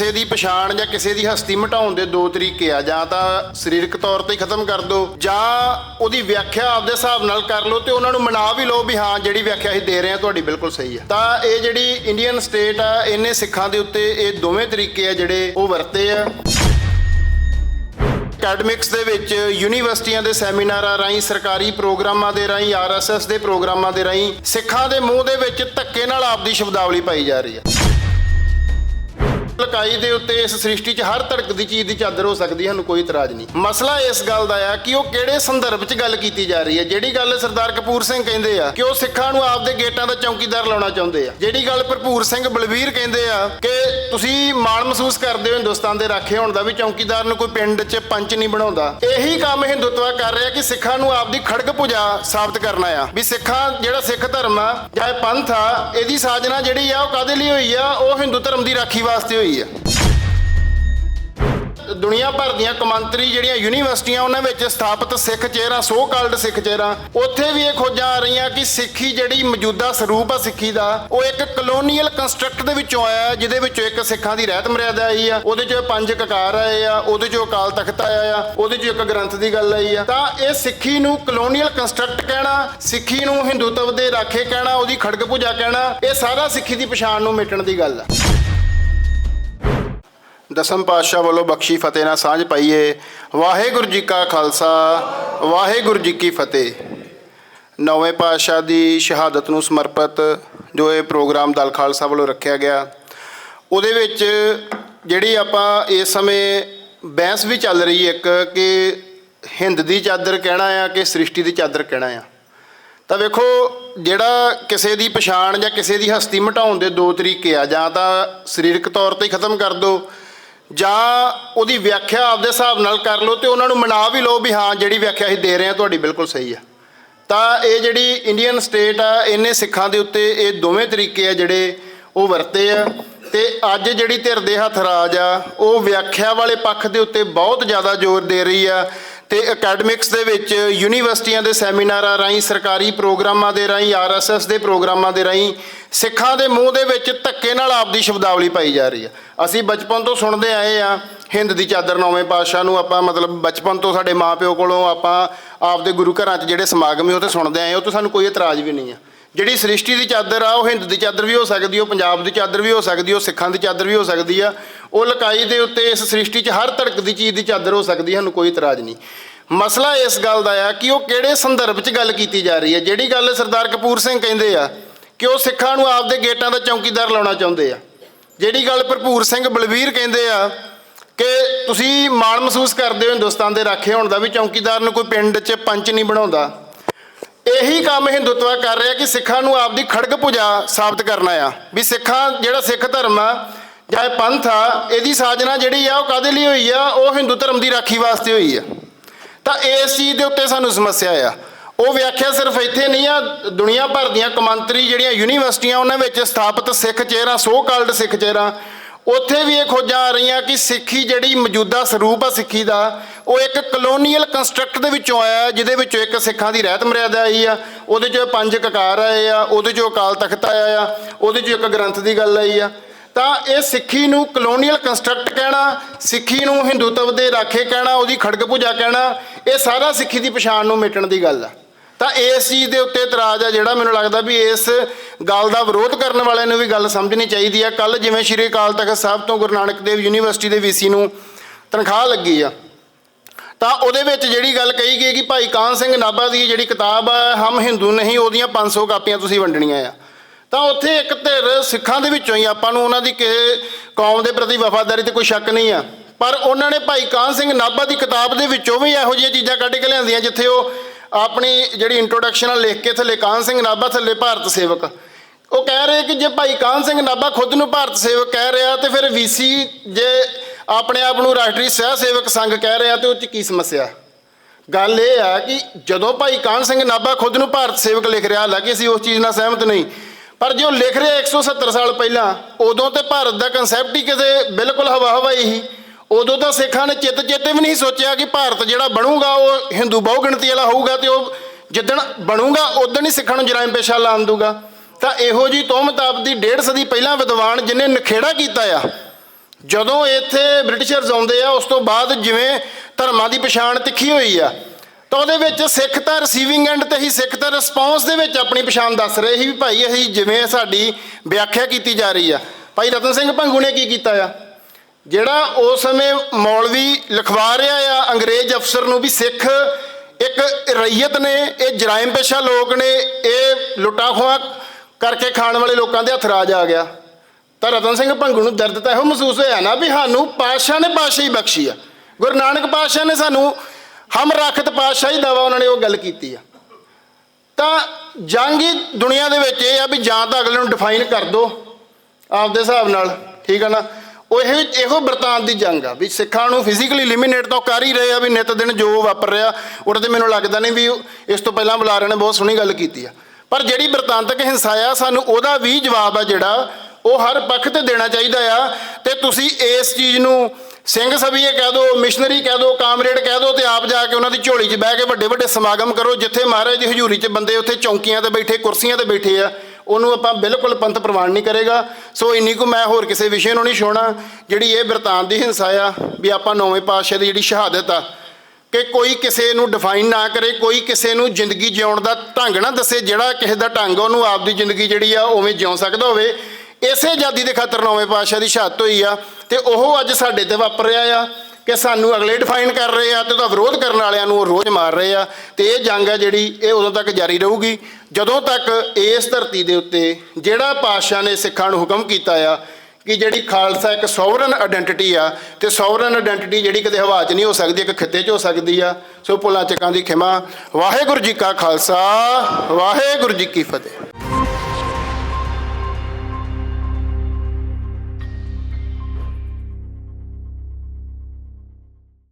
ਕਿਸੇ ਦੀ ਪਛਾਣ ਜਾਂ ਕਿਸੇ ਦੀ ਹਸਤੀ ਮਿਟਾਉਣ ਦੇ ਦੋ ਤਰੀਕੇ ਆ, ਜਾਂ ਤਾਂ ਸਰੀਰਕ ਤੌਰ ਤੇ ਖਤਮ ਕਰ ਦਿਓ ਜਾਂ ਉਹਦੀ ਵਿਆਖਿਆ ਆਪਦੇ ਹਿਸਾਬ ਨਾਲ ਕਰ ਲਓ ਤੇ ਉਹਨਾਂ ਨੂੰ ਮਨਾ ਵੀ ਲਓ ਵੀ ਹਾਂ, ਜਿਹੜੀ ਵਿਆਖਿਆ ਅਸੀਂ ਦੇ ਰਹੇ ਹਾਂ ਤੁਹਾਡੀ ਬਿਲਕੁਲ ਸਹੀ ਹੈ ਤਾਂ ਇਹ ਜਿਹੜੀ ਇੰਡੀਅਨ ਸਟੇਟ ਆ, ਇਹਨੇ ਸਿੱਖਾਂ ਦੇ ਉੱਤੇ ਇਹ ਦੋਵੇਂ ਤਰੀਕੇ ਆ ਜਿਹੜੇ ਉਹ ਵਰਤੇ ਆ। ਅਕੈਡਮਿਕਸ ਦੇ ਵਿੱਚ ਯੂਨੀਵਰਸਿਟੀਆਂ ਦੇ ਸੈਮੀਨਾਰਾਂ ਰਾਹੀਂ, ਸਰਕਾਰੀ ਪ੍ਰੋਗਰਾਮਾਂ ਦੇ ਰਾਹੀਂ ਆਰਐਸਐਸ ਦੇ ਪ੍ਰੋਗਰਾਮਾਂ ਦੇ ਰਾਹੀਂ ਸਿੱਖਾਂ ਦੇ ਮੂੰਹ ਦੇ ਵਿੱਚ ਧੱਕੇ ਨਾਲ ਆਪਦੀ ਸ਼ਬਦਾਵਲੀ ਪਾਈ ਜਾ ਰਹੀ ਹੈ ਲਕਾਈ ਦੇ ਉੱਤੇ ਇਸ ਸ੍ਰਿਸ਼ਟੀ 'ਚ ਹਰ ਧੜਕਦੀ ਚੀਜ਼ ਦੀ ਚਾਦਰ ਹੋ ਸਕਦੀ ਸਾਨੂੰ ਕੋਈ ਇਤਰਾਜ਼ ਨਹੀਂ। ਮਸਲਾ ਇਸ ਗੱਲ ਦਾ ਆ ਕਿ ਉਹ ਕਿਹੜੇ ਸੰਦਰਭ 'ਚ ਗੱਲ ਕੀਤੀ ਜਾ ਰਹੀ ਹੈ? ਜਿਹੜੀ ਗੱਲ ਸਰਦਾਰ ਕਪੂਰ ਸਿੰਘ ਕਹਿੰਦੇ ਆ ਕਿ ਉਹ ਸਿੱਖਾਂ ਨੂੰ ਆਪਦੇ ਗੇਟਾਂ ਦਾ ਚੌਕੀਦਾਰ ਲਾਉਣਾ ਚਾਹੁੰਦੇ ਆ। ਜਿਹੜੀ ਗੱਲ ਭਰਪੂਰ ਸਿੰਘ ਬਲਵੀਰ ਕਹਿੰਦੇ ਆ ਕਿ ਤੁਸੀਂ ਮਾਣ ਮਹਿਸੂਸ ਕਰਦੇ ਹੋ ਹਿੰਦੁਸਤਾਨ ਦੇ ਰਾਖੇ ਹੋਣ ਦਾ ਵੀ ਚੌਕੀਦਾਰ ਨੂੰ ਕੋਈ ਪਿੰਡ 'ਚ ਪੰਚ ਨਹੀਂ ਬਣਾਉਂਦਾ। ਇਹੀ ਕੰਮ ਹਿੰਦੂਤਵਾ ਕਰ ਰਿਹਾ ਕਿ ਸਿੱਖਾਂ ਨੂੰ ਆਪਦੀ ਖੜਕ ਪੂਜਾ ਸਾਬਤ ਕਰਨਾ ਆ। ਵੀ ਸਿੱਖਾਂ ਜਿਹੜਾ ਸਿੱਖ ਧਰਮ ਆ ਜਾਂ ਪੰਥ ਆ, ਇਹਦੀ ਸਾਜਨਾ ਜਿਹੜੀ ਆ ਉਹ ਕਾਦੇ ਲਈ ਹੋਈ ਆ? ਉਹ ਹਿੰਦੂ ਧਰਮ ਦੀ ਰਾਖੀ ਵਾਸਤੇ ਹੋਈ ਆ। ਦੁਨੀਆ ਭਰ ਦੀਆਂ ਕੌਮਾਂਤਰੀ ਜਿਹੜੀਆਂ ਯੂਨੀਵਰਸਿਟੀਆਂ, ਉਹਨਾਂ ਵਿੱਚ ਸਥਾਪਿਤ ਸਿੱਖ ਚਿਹਰਾ ਸੋ ਕਾਲਡ ਸਿੱਖ ਚਿਹਰਾ, ਉੱਥੇ ਵੀ ਇਹ ਖੋਜਾਂ ਆ ਰਹੀਆਂ ਕਿ ਸਿੱਖੀ ਜਿਹੜੀ ਮੌਜੂਦਾ ਸਰੂਪ ਆ ਸਿੱਖੀ ਦਾ, ਉਹ ਇੱਕ ਕਲੋਨੀਅਲ ਕੰਸਟਰਕਟ ਦੇ ਵਿੱਚੋਂ ਆਇਆ ਜਿਹਦੇ ਵਿੱਚੋਂ ਇੱਕ ਸਿੱਖਾਂ ਦੀ ਰਹਿਤ ਮਰਿਆਦਾ ਆਈ ਆ, ਉਹਦੇ ਚੋਂ ਪੰਜ ਕਕਾਰ ਆਏ ਆ, ਉਹਦੇ ਚੋਂ ਅਕਾਲ ਤਖਤ ਆਇਆ ਆ, ਉਹਦੇ ਚੋਂ ਇੱਕ ਗ੍ਰੰਥ ਦੀ ਗੱਲ ਆਈ ਆ। ਤਾਂ ਇਹ ਸਿੱਖੀ ਨੂੰ ਕਲੋਨੀਅਲ ਕੰਸਟਰਕਟ ਕਹਿਣਾ, ਸਿੱਖੀ ਨੂੰ ਹਿੰਦੂਤਵ ਦੇ ਰਾਖੇ ਕਹਿਣਾ, ਉਹਦੀ ਖੜਗ ਪੂਜਾ ਕਹਿਣਾ, ਇਹ ਸਾਰਾ ਸਿੱਖੀ ਦੀ ਪਛਾਣ ਨੂੰ ਮਿਟਣ ਦੀ ਗੱਲ ਆ। ਦਸਮ ਪਾਤਸ਼ਾਹ ਵੱਲੋਂ ਬਖਸ਼ੀ ਫਤਿਹ ਨਾਲ ਸਾਂਝ ਪਾਈਏ। ਵਾਹਿਗੁਰੂ ਜੀ ਕਾ ਖਾਲਸਾ, ਵਾਹਿਗੁਰੂ ਜੀ ਕੀ ਫਤਿਹ। ਨੌਵੇਂ ਪਾਤਸ਼ਾਹ ਦੀ ਸ਼ਹਾਦਤ ਨੂੰ ਸਮਰਪਿਤ ਜੋ ਇਹ ਪ੍ਰੋਗਰਾਮ ਦਲ ਖਾਲਸਾ ਵੱਲੋਂ ਰੱਖਿਆ ਗਿਆ, ਉਹਦੇ ਵਿੱਚ ਜਿਹੜੀ ਆਪਾਂ ਇਸ ਸਮੇਂ ਬਹਿਸ ਵੀ ਚੱਲ ਰਹੀ ਇੱਕ ਕਿ ਹਿੰਦ ਦੀ ਚਾਦਰ ਕਹਿਣਾ ਆ ਕਿ ਸ੍ਰਿਸ਼ਟੀ ਦੀ ਚਾਦਰ ਕਹਿਣਾ ਆ। ਤਾਂ ਵੇਖੋ, ਜਿਹੜਾ ਕਿਸੇ ਦੀ ਪਛਾਣ ਜਾਂ ਕਿਸੇ ਦੀ ਹਸਤੀ ਮਿਟਾਉਣ ਦੇ ਦੋ ਤਰੀਕੇ ਆ, ਜਾਂ ਤਾਂ ਸਰੀਰਕ ਤੌਰ ਤੇ ਹੀ ਖਤਮ ਕਰ ਦਿਓ ਜਾਂ ਉਹਦੀ ਵਿਆਖਿਆ ਆਪਦੇ ਹਿਸਾਬ ਨਾਲ ਕਰ ਲਓ ਤੇ ਉਹਨਾਂ ਨੂੰ ਮਨਾ ਵੀ ਲਓ ਵੀ ਹਾਂ, ਜਿਹੜੀ ਵਿਆਖਿਆ ਅਸੀਂ ਦੇ ਰਹੇ ਹਾਂ, ਤੁਹਾਡੀ ਬਿਲਕੁਲ ਸਹੀ ਆ ਤਾਂ ਇਹ ਜਿਹੜੀ ਇੰਡੀਅਨ ਸਟੇਟ ਆ, ਇਹਨੇ ਸਿੱਖਾਂ ਦੇ ਉੱਤੇ ਇਹ ਦੋਵੇਂ ਤਰੀਕੇ ਆ ਜਿਹੜੇ ਉਹ ਵਰਤੇ ਆ। ਤੇ ਅੱਜ ਜਿਹੜੀ ਧਿਰ ਦੇ ਹੱਥ ਰਾਜ ਆ, ਉਹ ਵਿਆਖਿਆ ਵਾਲੇ ਪੱਖ ਦੇ ਉੱਤੇ ਬਹੁਤ ਜ਼ਿਆਦਾ ਜ਼ੋਰ ਦੇ ਰਹੀ ਆ। ਤੇ ਅਕੈਡਮਿਕਸ ਦੇ ਵਿੱਚ ਯੂਨੀਵਰਸਿਟੀਆਂ ਦੇ ਸੈਮੀਨਾਰਾਂ ਰਾਹੀਂ, ਸਰਕਾਰੀ ਪ੍ਰੋਗਰਾਮਾਂ ਦੇ ਰਾਹੀਂ ਆਰਐਸਐਸ ਦੇ ਪ੍ਰੋਗਰਾਮਾਂ ਦੇ ਰਾਹੀਂ ਸਿੱਖਾਂ ਦੇ ਮੂੰਹ ਦੇ ਵਿੱਚ ਧੱਕੇ ਨਾਲ ਆਪਦੀ ਸ਼ਬਦਾਵਲੀ ਪਾਈ ਜਾ ਰਹੀ ਆ। ਅਸੀਂ ਬਚਪਨ ਤੋਂ ਸੁਣਦੇ ਆਏ ਆ, ਹਿੰਦ ਦੀ ਚਾਦਰ ਨੌਵੇਂ ਪਾਤਸ਼ਾਹ ਨੂੰ ਆਪਾਂ ਮਤਲਬ ਬਚਪਨ ਤੋਂ ਸਾਡੇ ਮਾਪਿਓ ਕੋਲੋਂ ਆਪਾਂ ਆਪਦੇ ਗੁਰੂ ਘਰਾਂ 'ਚ ਜਿਹੜੇ ਸਮਾਗਮ ਹੈ ਉਹ ਤੇ ਸੁਣਦੇ ਆਏ ਉਹ ਤੋਂ ਸਾਨੂੰ ਕੋਈ ਇਤਰਾਜ਼ ਵੀ ਨਹੀਂ ਆ। ਜਿਹੜੀ ਸ੍ਰਿਸ਼ਟੀ ਦੀ ਚਾਦਰ ਆ, ਉਹ ਹਿੰਦ ਦੀ ਚਾਦਰ ਵੀ ਹੋ ਸਕਦੀ ਉਹ ਪੰਜਾਬ ਦੀ ਚਾਦਰ ਵੀ ਹੋ ਸਕਦੀ ਉਹ ਸਿੱਖਾਂ ਦੀ ਚਾਦਰ ਵੀ ਹੋ ਸਕਦੀ ਆ। ਉਹ ਲਕਾਈ ਦੇ ਉੱਤੇ ਇਸ ਸ੍ਰਿਸ਼ਟੀ 'ਚ ਹਰ ਧੜਕ ਦੀ ਚੀਜ਼ ਦੀ ਚਾਦਰ ਹੋ ਸਕਦੀ ਸਾਨੂੰ ਕੋਈ ਇਤਰਾਜ਼ ਨਹੀਂ। ਮਸਲਾ ਇਸ ਗੱਲ ਦਾ ਆ ਕਿ ਉਹ ਕਿਹੜੇ ਸੰਦਰਭ 'ਚ ਗੱਲ ਕੀਤੀ ਜਾ ਰਹੀ ਹੈ ਜਿਹੜੀ ਗੱਲ ਸਰਦਾਰ ਕਪੂਰ ਸਿੰਘ ਕਹਿੰਦੇ ਆ ਕਿ ਉਹ ਸਿੱਖਾਂ ਨੂੰ ਆਪਦੇ ਗੇਟਾਂ ਦਾ ਚੌਕੀਦਾਰ ਲਾਉਣਾ ਚਾਹੁੰਦੇ ਆ। ਜਿਹੜੀ ਗੱਲ ਭਰਪੂਰ ਸਿੰਘ ਬਲਵੀਰ ਕਹਿੰਦੇ ਆ ਕਿ ਤੁਸੀਂ ਮਾਣ ਮਹਿਸੂਸ ਕਰਦੇ ਹੋ, ਹਿੰਦੁਸਤਾਨ ਦੇ ਰਾਖੇ ਹੋਣ ਦਾ ਵੀ ਚੌਕੀਦਾਰ ਨੂੰ ਕੋਈ ਪਿੰਡ 'ਚ ਪੰਚ ਨਹੀਂ ਬਣਾਉਂਦਾ। ਇਹੀ ਕੰਮ ਹਿੰਦੂਤਵਾ ਕਰ ਰਿਹਾ ਕਿ ਸਿੱਖਾਂ ਨੂੰ ਆਪਦੀ ਖੜਗ ਪੂਜਾ ਸਾਬਤ ਕਰਨਾ ਆ। ਵੀ ਸਿੱਖਾਂ, ਜਿਹੜਾ ਸਿੱਖ ਧਰਮ ਆ ਜਾਂ ਇਹ ਪੰਥ ਆ, ਇਹਦੀ ਸਾਜਨਾ ਜਿਹੜੀ ਆ, ਉਹ ਕਾਦੇ ਲਈ ਹੋਈ ਆ? ਉਹ ਹਿੰਦੂ ਧਰਮ ਦੀ ਰਾਖੀ ਵਾਸਤੇ ਹੋਈ ਆ। ਤਾਂ ਇਸ ਚੀਜ਼ ਦੇ ਉੱਤੇ ਸਾਨੂੰ ਸਮੱਸਿਆ ਆ। ਉਹ ਵਿਆਖਿਆ ਸਿਰਫ ਇੱਥੇ ਨਹੀਂ ਆ, ਦੁਨੀਆ ਭਰ ਦੀਆਂ ਕੌਮਾਂਤਰੀ ਜਿਹੜੀਆਂ ਯੂਨੀਵਰਸਿਟੀਆਂ ਉਹਨਾਂ ਵਿੱਚ ਸਥਾਪਿਤ ਸਿੱਖ ਚਿਹਰਾ ਸੋ ਕਾਲਡ ਸਿੱਖ ਚਿਹਰਾ ਉੱਥੇ ਵੀ ਇਹ ਖੋਜਾਂ ਆ ਰਹੀਆਂ ਕਿ ਸਿੱਖੀ ਜਿਹੜੀ ਮੌਜੂਦਾ ਸਰੂਪ ਆ ਸਿੱਖੀ ਦਾ, ਉਹ ਇੱਕ ਕਲੋਨੀਅਲ ਕੰਸਟਰਕਟ ਦੇ ਵਿੱਚੋਂ ਆਇਆ ਜਿਹਦੇ ਵਿੱਚੋਂ ਇੱਕ ਸਿੱਖਾਂ ਦੀ ਰਹਿਤ ਮਰਿਆਦਾ ਆਈ ਆ। ਉਹਦੇ ਚੋਂ ਪੰਜ ਕਕਾਰ ਆਏ ਆ, ਉਹਦੇ ਚੋਂ ਅਕਾਲ ਤਖਤ ਆਇਆ ਆ, ਉਹਦੇ ਚੋਂ ਇੱਕ ਗ੍ਰੰਥ ਦੀ ਗੱਲ ਆਈ ਆ। ਤਾਂ ਇਹ ਸਿੱਖੀ ਨੂੰ ਕਲੋਨੀਅਲ ਕੰਸਟਰਕਟ ਕਹਿਣਾ, ਸਿੱਖੀ ਨੂੰ ਹਿੰਦੂਤਵ ਦੇ ਰਾਖੇ ਕਹਿਣਾ, ਉਹਦੀ ਖੜਗ ਭੁਜਾ ਕਹਿਣਾ, ਇਹ ਸਾਰਾ ਸਿੱਖੀ ਦੀ ਪਛਾਣ ਨੂੰ ਮਿਟਣ ਦੀ ਗੱਲ ਆ। ਤਾਂ ਇਸ ਚੀਜ਼ ਦੇ ਉੱਤੇ ਇਤਰਾਜ਼ ਆ ਜਿਹੜਾ ਮੈਨੂੰ ਲੱਗਦਾ ਵੀ ਇਸ ਗੱਲ ਦਾ ਵਿਰੋਧ ਕਰਨ ਵਾਲਿਆਂ ਨੂੰ ਵੀ ਗੱਲ ਸਮਝਣੀ ਚਾਹੀਦੀ ਆ। ਕੱਲ ਜਿਵੇਂ ਸ਼੍ਰੀ ਅਕਾਲ ਤਖਤ ਸਾਹਿਬ ਤੋਂ ਗੁਰੂ ਨਾਨਕ ਦੇਵ ਯੂਨੀਵਰਸਿਟੀ ਦੇ ਵੀਸੀ ਨੂੰ ਤਨਖਾਹ ਲੱਗੀ ਆ। ਤਾਂ ਉਹਦੇ ਵਿੱਚ ਜਿਹੜੀ ਗੱਲ ਕਹੀ ਗਈ ਕਿ ਭਾਈ ਕਾਨ ਸਿੰਘ ਨਾਭਾ ਦੀ ਜਿਹੜੀ ਕਿਤਾਬ ਆ, ਹਮ ਹਿੰਦੂ ਨਹੀਂ, ਉਹਦੀਆਂ 500 ਕਾਪੀਆਂ ਤੁਸੀਂ ਵੰਡਣੀਆਂ ਆ। ਤਾਂ ਉੱਥੇ ਇੱਕ ਧਿਰ ਸਿੱਖਾਂ ਦੇ ਵਿੱਚੋਂ ਹੀ, ਆਪਾਂ ਨੂੰ ਉਹਨਾਂ ਦੀ ਕਿਸੇ ਕੌਮ ਦੇ ਪ੍ਰਤੀ ਵਫਾਦਾਰੀ ਤੇ ਕੋਈ ਸ਼ੱਕ ਨਹੀਂ ਆ। ਪਰ ਉਹਨਾਂ ਨੇ ਭਾਈ ਕਾਨ ਸਿੰਘ ਨਾਭਾ ਦੀ ਕਿਤਾਬ ਦੇ ਵਿੱਚੋਂ ਵੀ ਇਹੋ ਜਿਹੀਆਂ ਚੀਜ਼ਾਂ ਕੱਢ ਕੇ ਲਿਆਂਦੀਆਂ, ਜਿੱਥੇ ਉਹ ਆਪਣੀ ਜਿਹੜੀ ਇੰਟਰੋਡਕਸ਼ਨ ਆ, ਲਿਖ ਕੇ ਥੱਲੇ ਕਾਨ ਸਿੰਘ ਨਾਭਾ, ਥੱਲੇ ਭਾਰਤ ਸੇਵਕ। ਉਹ ਕਹਿ ਰਹੇ ਕਿ ਜੇ ਭਾਈ ਕਾਨ ਸਿੰਘ ਨਾਭਾ ਖੁਦ ਨੂੰ ਭਾਰਤ ਸੇਵਕ ਕਹਿ ਰਿਹਾ, ਤੇ ਫਿਰ ਵੀਸੀ ਜੇ ਆਪਣੇ ਆਪ ਨੂੰ ਰਾਸ਼ਟਰੀ ਸਹਿ ਸੇਵਕ ਸੰਘ ਕਹਿ ਰਿਹਾ, ਤੇ ਉਹ ਚ ਕੀ ਸਮੱਸਿਆ? ਗੱਲ ਇਹ ਆ ਕਿ ਜਦੋਂ ਭਾਈ ਕਾਨ ਸਿੰਘ ਨਾਭਾ ਖੁਦ ਨੂੰ ਭਾਰਤ ਸੇਵਕ ਲਿਖ ਰਿਹਾ, ਹਾਲਾਂਕਿ ਅਸੀਂ ਉਸ ਚੀਜ਼ ਨਾਲ ਸਹਿਮਤ ਨਹੀਂ, ਪਰ ਜੇ ਉਹ ਲਿਖ ਰਿਹਾ 170 ਸਾਲ ਪਹਿਲਾਂ, ਉਦੋਂ ਤੇ ਭਾਰਤ ਦਾ ਕਨਸੈਪਟ ਹੀ ਕਿਤੇ ਬਿਲਕੁਲ ਹਵਾ ਹਵਾਈ ਹੀ ਉਦੋਂ ਤਾਂ ਸਿੱਖਾਂ ਨੇ ਚਿੱਤ ਚੇਤੇ ਵੀ ਨਹੀਂ ਸੋਚਿਆ ਕਿ ਭਾਰਤ ਜਿਹੜਾ ਬਣੂਗਾ, ਉਹ ਹਿੰਦੂ ਬਹੁ ਗਿਣਤੀ ਵਾਲਾ ਹੋਊਗਾ ਤੇ ਉਹ ਜਿੱਦਣ ਬਣੂਗਾ ਉਦੋਂ ਹੀ ਸਿੱਖਾਂ ਨੂੰ ਜਰਾਇਮ ਪੇਸ਼ਾ ਲਾਣ ਦੂਗਾ ਤਾਂ ਇਹੋ ਜੀ ਤੋਹਮਤ ਆਪਦੀ ਡੇਢ ਸਦੀ ਪਹਿਲਾਂ ਵਿਦਵਾਨ ਜਿਨੇ ਨਖੇੜਾ ਕੀਤਾ ਆ, ਜਦੋਂ ਇੱਥੇ ਬ੍ਰਿਟਿਸ਼ਰਸ ਆਉਂਦੇ ਆ, ਉਸ ਤੋਂ ਬਾਅਦ ਜਿਵੇਂ ਧਰਮਾਂ ਦੀ ਪਛਾਣ ਤਿੱਖੀ ਹੋਈ ਆ, ਤਾਂ ਉਹਦੇ ਵਿੱਚ ਸਿੱਖ ਤਾਂ ਰਿਸੀਵਿੰਗ ਐਂਡ ਤੇ ਹੀ, ਸਿੱਖ ਤਾਂ ਰਿਸਪੌਂਸ ਦੇ ਵਿੱਚ ਆਪਣੀ ਪਛਾਣ ਦੱਸ ਰਹੇ ਸੀ ਵੀ ਭਾਈ ਅਸੀਂ ਜਿਵੇਂ ਸਾਡੀ ਵਿਆਖਿਆ ਕੀਤੀ ਜਾ ਰਹੀ ਆ। ਭਾਈ ਰਤਨ ਸਿੰਘ ਭੰਗੂ ਨੇ ਕੀ ਕੀਤਾ ਆ? ਜਿਹੜਾ ਉਸ ਸਮੇਂ ਮੌਲਵੀ ਲਿਖਵਾ ਰਿਹਾ ਆ ਅੰਗਰੇਜ਼ ਅਫਸਰ ਨੂੰ ਵੀ ਸਿੱਖ ਇੱਕ ਰਈਅਤ ਨੇ, ਇਹ ਜਰਾਇਮ ਪੇਸ਼ਾ ਲੋਕ ਨੇ, ਇਹ ਲੁੱਟਾ ਖੋਹਾਂ ਕਰਕੇ ਖਾਣ ਵਾਲੇ ਲੋਕਾਂ ਦੇ ਹੱਥ ਰਾਜ ਆ ਗਿਆ। ਤਾਂ ਰਤਨ ਸਿੰਘ ਭੰਗੂ ਨੂੰ ਦਰਦ ਤਾਂ ਇਹੋ ਮਹਿਸੂਸ ਹੋਇਆ ਨਾ ਵੀ ਸਾਨੂੰ ਪਾਤਸ਼ਾਹ ਨੇ ਪਾਤਸ਼ਾਹੀ ਬਖਸ਼ੀ ਆ। ਗੁਰੂ ਨਾਨਕ ਪਾਤਸ਼ਾਹ ਨੇ ਸਾਨੂੰ ਹਮ ਰਾਖਤ ਪਾਤਸ਼ਾਹੀ ਦਵਾ ਉਹਨਾਂ ਨੇ ਉਹ ਗੱਲ ਕੀਤੀ ਆ। ਤਾਂ ਜੰਗ ਹੀ ਦੁਨੀਆ ਦੇ ਵਿੱਚ ਇਹ ਆ ਵੀ ਜਾਂ ਤਾਂ ਅਗਲੇ ਨੂੰ ਡਿਫਾਈਨ ਕਰ ਦੋ, ਆਪਦੇ ਹਿਸਾਬ ਨਾਲ, ਠੀਕ ਆ ਨਾ? ਉਹ ਇਹੋ ਇਹੋ ਬਰਤਾਨ ਦੀ ਜੰਗ ਆ, ਵੀ ਸਿੱਖਾਂ ਨੂੰ ਫਿਜ਼ੀਕਲੀ ਲਿਮਿਨੇਟ ਤਾਂ ਉਹ ਕਰ ਹੀ ਰਹੇ ਆ, ਵੀ ਨਿਤ ਦਿਨ ਜੋ ਵਾਪਰ ਰਿਹਾ ਉਹਦੇ ਤੇ ਮੈਨੂੰ ਲੱਗਦਾ ਨਹੀਂ ਵੀ ਇਸ ਤੋਂ ਪਹਿਲਾਂ ਬੁਲਾਰੇ ਨੇ, ਬਹੁਤ ਸੋਹਣੀ ਗੱਲ ਕੀਤੀ ਆ। ਪਰ ਜਿਹੜੀ ਬਰਤਾਂਤਕ ਹਿੰਸਾ ਆ, ਸਾਨੂੰ ਉਹਦਾ ਵੀ ਜਵਾਬ ਆ ਜਿਹੜਾ, ਉਹ ਹਰ ਪੱਖ ਤੇ ਦੇਣਾ ਚਾਹੀਦਾ ਆ। ਤੇ ਤੁਸੀਂ ਇਸ ਚੀਜ਼ ਨੂੰ ਸਿੰਘ ਸਭੀਏ ਕਹਿ ਦਿਓ ਮਿਸ਼ਨਰੀ ਕਹਿ ਦਿਓ ਕਾਮਰੇਡ ਕਹਿ ਦਿਓ ਤੇ ਆਪ ਜਾ ਕੇ ਉਹਨਾਂ ਦੀ ਝੋਲੀ 'ਚ ਬਹਿ ਕੇ ਵੱਡੇ ਵੱਡੇ ਸਮਾਗਮ ਕਰੋ, ਜਿੱਥੇ ਮਹਾਰਾਜ ਦੀ ਹਜ਼ੂਰੀ 'ਚ ਬੰਦੇ ਉੱਥੇ ਚੌਂਕੀਆਂ ਤੇ ਬੈਠੇ, ਕੁਰਸੀਆਂ ਤੇ ਬੈਠੇ ਆ। ਉਹਨੂੰ ਆਪਾਂ ਬਿਲਕੁਲ ਪੰਥ ਪ੍ਰਵਾਨ ਨਹੀਂ ਕਰੇਗਾ। ਸੋ ਇੰਨੀ ਕੁ ਮੈਂ ਹੋਰ ਕਿਸੇ ਵਿਸ਼ੇ ਨੂੰ ਨਹੀਂ ਛੋਣਾ ਜਿਹੜੀ ਇਹ ਬਰਤਾਨ ਦੀ ਹਿੰਸਾ ਆ ਵੀ ਆਪਾਂ ਨੌਵੇਂ ਪਾਤਸ਼ਾਹ ਦੀ ਜਿਹੜੀ ਸ਼ਹਾਦਤ ਆ ਕਿ ਕੋਈ ਕਿਸੇ ਨੂੰ ਡਿਫਾਈਨ ਨਾ ਕਰੇ ਕੋਈ ਕਿਸੇ ਨੂੰ ਜ਼ਿੰਦਗੀ ਜਿਉਣ ਦਾ ਢੰਗ ਨਾ ਦੱਸੇ ਜਿਹੜਾ ਕਿਸੇ ਦਾ ਢੰਗ ਆ, ਉਹਨੂੰ ਆਪਦੀ ਜ਼ਿੰਦਗੀ ਜਿਹੜੀ ਆ ਉਵੇਂ ਜਿਉ ਸਕਦਾ ਹੋਵੇ। ਇਸੇ ਆਜ਼ਾਦੀ ਦੇ ਖਾਤਰ ਨੌਵੇਂ ਪਾਤਸ਼ਾਹ ਦੀ ਸ਼ਹਾਦਤ ਹੋਈ ਆ ਤੇ ਉਹ ਅੱਜ ਸਾਡੇ ਤੇ ਵਾਪਰ ਰਿਹਾ ਆ। ਕਿ ਸਾਨੂੰ ਅਗਲੇ ਡਿਫਾਈਨ ਕਰ ਰਹੇ ਆ ਤੇ ਉਹਦਾ ਵਿਰੋਧ ਕਰਨ ਵਾਲਿਆਂ ਨੂੰ ਉਹ ਰੋਜ਼ ਮਾਰ ਰਹੇ ਆ ਤੇ ਇਹ ਜੰਗ ਹੈ ਜਿਹੜੀ ਇਹ ਉਦੋਂ ਤੱਕ ਜਾਰੀ ਰਹੂਗੀ। ਜਦੋਂ ਤੱਕ ਇਸ ਧਰਤੀ ਦੇ ਉੱਤੇ ਜਿਹੜਾ ਪਾਤਸ਼ਾਹ ਨੇ ਸਿੱਖਾਂ ਨੂੰ ਹੁਕਮ ਕੀਤਾ ਆ ਕਿ ਜਿਹੜੀ ਖਾਲਸਾ ਇੱਕ ਸੋਵਰਨ ਆਇਡੈਂਟੀਟੀ ਆ ਤੇ ਸੋਵਰਨ ਆਇਡੈਂਟੀਟੀ ਜਿਹੜੀ ਕਦੇ ਹਵਾ 'ਚ ਨਹੀਂ ਹੋ ਸਕਦੀ, ਇੱਕ ਖਿੱਤੇ 'ਚ ਹੋ ਸਕਦੀ ਆ। ਸੋ ਭੁੱਲਾਂ ਚੱਕਾਂ ਦੀ ਖਿਮਾ। ਵਾਹਿਗੁਰੂ ਜੀ ਕਾ ਖਾਲਸਾ, ਵਾਹਿਗੁਰੂ ਜੀ ਕੀ ਫਤਿਹ।